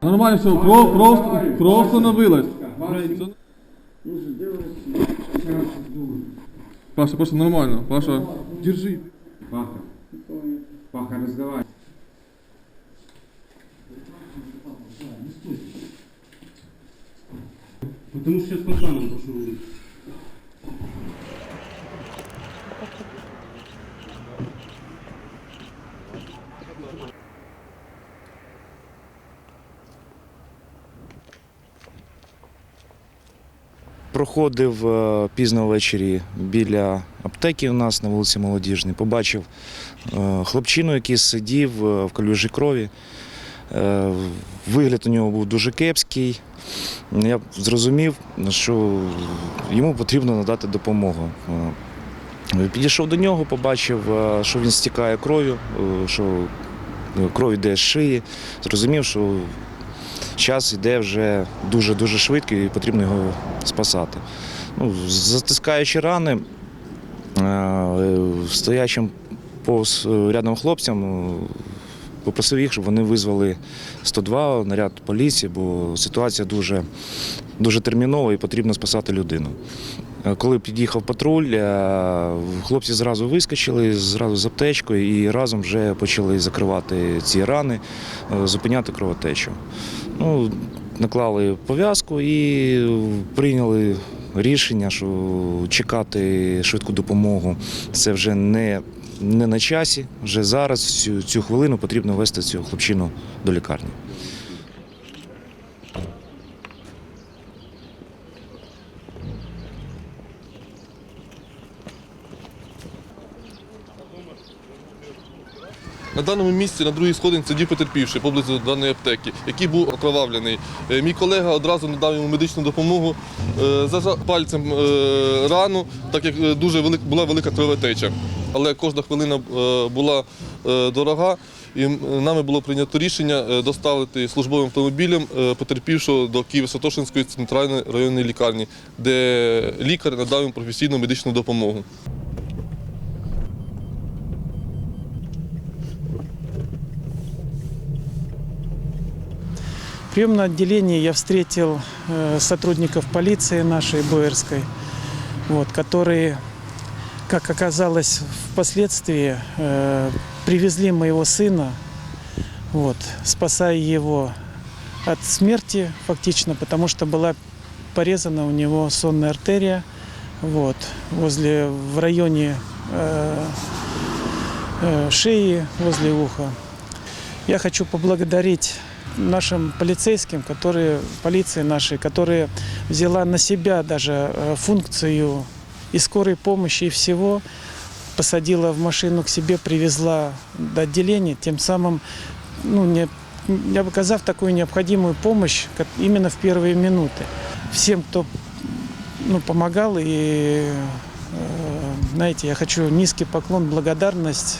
Нормально все, кров, кров, кров становилась. Сейчас дует. Паша, Паша, нормально. Паша, держи. Паха, Паха, разговаривай. Потому что сейчас пацаном пошел. Проходив е, пізно ввечері біля аптеки у нас на вулиці Молодіжній, побачив е, хлопчину, який сидів е, в калюжі крові. Вигляд у нього був дуже кепський. Я зрозумів, що йому потрібно надати допомогу. Підійшов до нього, побачив, що він стікає кров'ю, що кров йде з шиї. Зрозумів, що час йде вже дуже-дуже швидко і потрібно його спасати. Ну, затискаючи рани, е, стоячим повз е, рядом хлопцям, е, попросив їх, щоб вони визвали 102 наряд поліції, бо ситуація дуже, дуже термінова і потрібно спасати людину. Коли під'їхав патруль, хлопці зразу вискочили, зразу з аптечкою і разом вже почали закривати ці рани, зупиняти кровотечу. Ну, наклали пов'язку і прийняли рішення, що чекати швидку допомогу це вже не, не на часі. Вже зараз, цю, цю хвилину, потрібно вести цю хлопчину до лікарні. На даному місці на другій сходинці сидів потерпівший поблизу даної аптеки, який був окровавлений. Е, Мій колега одразу надав йому медичну допомогу, е, зажав пальцем е, рану, так як дуже була велика кровотеча. Але кожна хвилина була дорога, і нами було прийнято рішення доставити службовим автомобілем потерпівшого до Києво-Святошинської центральної районної лікарні, де лікар надав йому професійну медичну допомогу. В приемном отделении я встретил э, сотрудников полиции нашей Боярской, вот, которые, как оказалось впоследствии, э, привезли моего сына, вот, спасая его от смерти фактично, потому что была порезана у него сонная артерия вот, возле, в районе э, э, шеи, возле уха. Я хочу поблагодарить нашим полицейским, которые, полиции нашей, которая взяла на себя даже э, функцию и скорой помощи, и всего, посадила в машину к себе, привезла до отделения, тем самым, ну, не, не оказав такую необходимую помощь как именно в первые минуты. Всем, кто ну, помогал, и, э, знаете, я хочу низкий поклон, благодарность